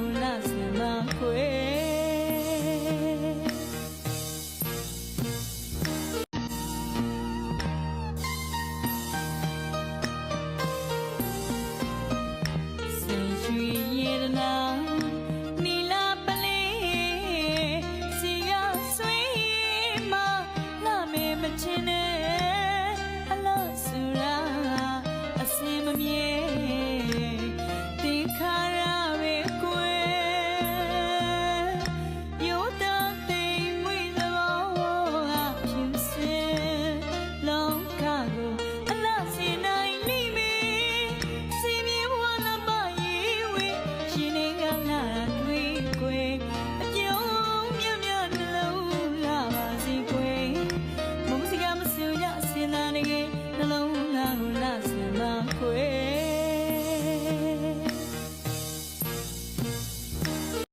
una semana fue.